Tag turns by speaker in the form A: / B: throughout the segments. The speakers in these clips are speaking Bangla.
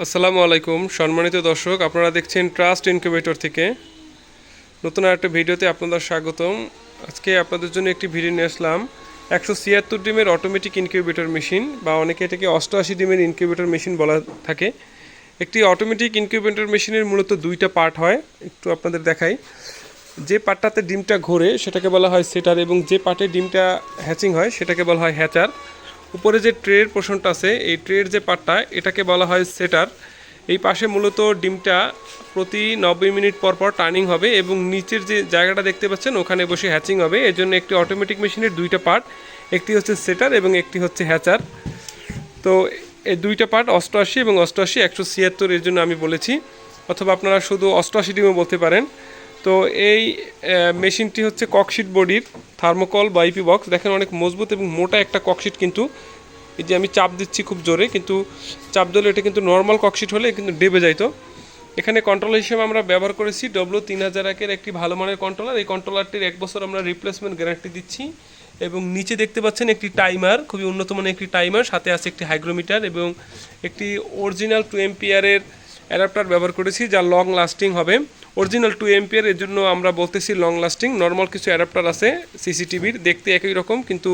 A: আসসালামু আলাইকুম, সম্মানিত দর্শক, আপনারা দেখছেন ট্রাস্ট ইনকিউবেটর থেকে। নতুন একটা ভিডিওতে আপনাদের স্বাগতম। আজকে আপনাদের জন্য একটি ভিডিও নিয়ে আসলাম। একশো ছিয়াত্তর ডিমের অটোমেটিক ইনকিউবেটর মেশিন বা অনেকে এটাকে অষ্টআশি ডিমের ইনকিউবেটর মেশিন বলা থাকে। একটি অটোমেটিক ইনকিউবেটর মেশিনের মূলত দুইটা পার্ট হয়, একটু আপনাদের দেখাই। যে পার্টটাতে ডিমটা ঘোরে, সেটাকে বলা হয় সেটার এবং যে পার্টে ডিমটা হ্যাচিং হয়, সেটাকে বলা হয় হ্যাচার উপরে যে ট্রের পোর্শনটা আছে, এই ট্রের যে পার্টটা এটাকে বলা হয় সেটার এই পাশে মূলত ডিমটা প্রতি নব্বই মিনিট পর পর টার্নিং হবে এবং নিচের যে জায়গাটা দেখতে পাচ্ছেন, ওখানে বসে হ্যাচিং হবে। এর জন্য একটি অটোমেটিক মেশিনের দুইটা পার্ট একটি হচ্ছে সেটার এবং একটি হচ্ছে হ্যাচার তো এই দুইটা পার্ট অষ্টআশি এবং অষ্টআশি একশো ছিয়াত্তর এর জন্য আমি বলেছি, অথবা আপনারা শুধু অষ্টআশি ডিমও বলতে পারেন। তো এই মেশিনটি হচ্ছে ককশিট বডির থার্মোকল বা আইপি বক্স দেখেন অনেক মজবুত এবং মোটা একটা ককশিট কিন্তু এই যে আমি চাপ দিচ্ছি খুব জোরে, কিন্তু চাপ দিলে এটা কিন্তু নর্মাল ককশিট হলে কিন্তু ডেবে যাইতো এখানে কন্ট্রোলার হিসেবে আমরা ব্যবহার করেছি ডব্লু তিন হাজার একের একটি ভালো মানের কন্ট্রোলার এই কন্ট্রোলারটির এক বছর আমরা রিপ্লেসমেন্ট গ্যারান্টি দিচ্ছি এবং নিচে দেখতে পাচ্ছেন একটি টাইমার খুবই উন্নত মানের একটি টাইমার সাথে আছে একটি হাইগ্রোমিটার এবং একটি অরিজিনাল টু এমপিয়ারের অ্যাডাপ্টার ব্যবহার করেছি, যা লং লাস্টিং হবে। অরিজিনাল টু এমপিয়ার এর জন্য আমরা বলতেছি লং লাস্টিং নর্মাল কিছু অ্যাডাপ্টার আছে সিসিটিভির দেখতে একই রকম, কিন্তু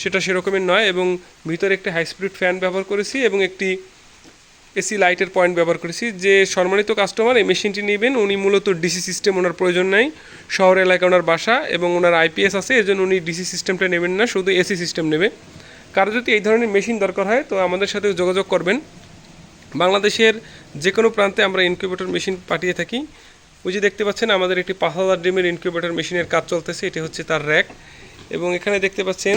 A: সেটা সেরকমের নয় এবং ভিতরে একটি হাই স্পিড ফ্যান ব্যবহার করেছি এবং একটি এসি লাইটের পয়েন্ট ব্যবহার করেছি। যে সম্মানিত কাস্টমার এই মেশিনটি নেবেন, উনি মূলত ডিসি সিস্টেম ওনার প্রয়োজন নাই, শহর এলাকায় ওনার বাসা এবং ওনার আইপিএস আছে, এজন্য উনি ডিসি সিস্টেমটা নেবেন না, শুধু এসি সিস্টেম নেবে। কারও যদি এই ধরনের মেশিন দরকার হয়, তো আমাদের সাথে যোগাযোগ করবেন। বাংলাদেশের যে কোনো প্রান্তে আমরা ইনকিউবেটর মেশিন পাঠিয়ে থাকি। ওই যে দেখতে পাচ্ছেন, আমাদের একটি পাঁচ হাজার ডিমের ইনকিউবেটর মেশিনের কাজ চলতেছে, এটি হচ্ছে তার র্যাক এবং এখানে দেখতে পাচ্ছেন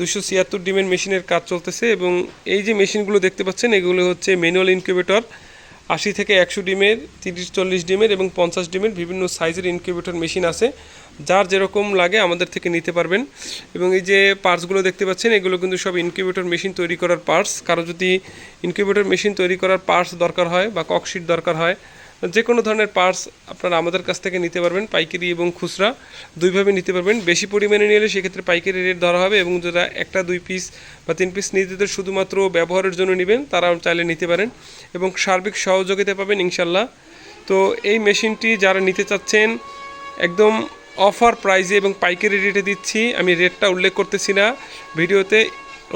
A: দুশো ছিয়াত্তর ডিমের মেশিনের কাজ চলতেছে এবং এই যে মেশিনগুলো দেখতে পাচ্ছেন, এগুলো হচ্ছে ম্যানুয়াল ইনকিউবেটর আশি থেকে একশো ডিমের, তিরিশ, চল্লিশ ডিমের এবং পঞ্চাশ ডিমের বিভিন্ন সাইজের ইনকিউবেটর মেশিন আছে। যার যেরকম লাগে আমাদের থেকে নিতে পারবেন। এবং এই যে পার্টসগুলো দেখতে পাচ্ছেন, এগুলো কিন্তু সব ইনকিউবেটর মেশিন তৈরি করার পার্টস কারও যদি ইনকিউবেটর মেশিন তৈরি করার পার্টস দরকার হয় বা ককশিট দরকার হয় যে কোনো ধরনের পার্টস আপনারা আমাদের কাছ থেকে নিতে পারবেন, পাইকারি এবং খুচরা। দুইভাবে নিতে পারবেন। বেশি পরিমাণে নিলে সেক্ষেত্রে পাইকারি রেট ধরা হবে এবং যারা একটা, দুই পিস বা তিন পিস নিজেদের শুধুমাত্র ব্যবহারের জন্য নেবেন তারা চাইলে নিতে পারেন এবং সার্বিক সহযোগিতা পাবেন ইনশাল্লাহ তো এই মেশিনটি যারা নিতে চাচ্ছেন, একদম অফার প্রাইজে এবং পাইকারি রেটে দিচ্ছি। আমি রেটটা উল্লেখ করতেছি না। ভিডিওতে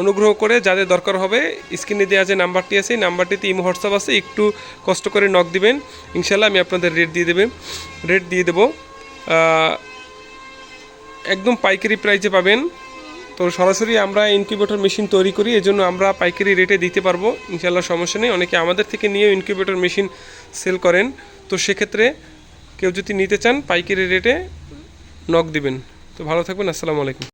A: অনুগ্রহ করে যাদের দরকার হবে স্ক্রিনে দেওয়া যে নাম্বারটি আছে, এই নাম্বারটিতে ইমো, হোয়াটসঅ্যাপ আছে, একটু কষ্ট করে নক দিবেন। ইনশাল্লাহ আমি আপনাদের রেট দিয়ে দেবেন রেট দিয়ে দেবো। একদম পাইকারি প্রাইজে পাবেন। তো সরাসরি আমরা ইনকিউবেটর মেশিন তৈরি করি, এজন্য আমরা পাইকারি রেটে দিতে পারব। ইনশাল্লাহ সমস্যা নেই, অনেকে আমাদের থেকে নিয়েও ইনকিউবেটর মেশিন সেল করেন। তো সেক্ষেত্রে কেউ যদি নিতে চান, পাইকারি রেটে নক দিবেন। তো ভালো থাকবেন, আসসালামু আলাইকুম।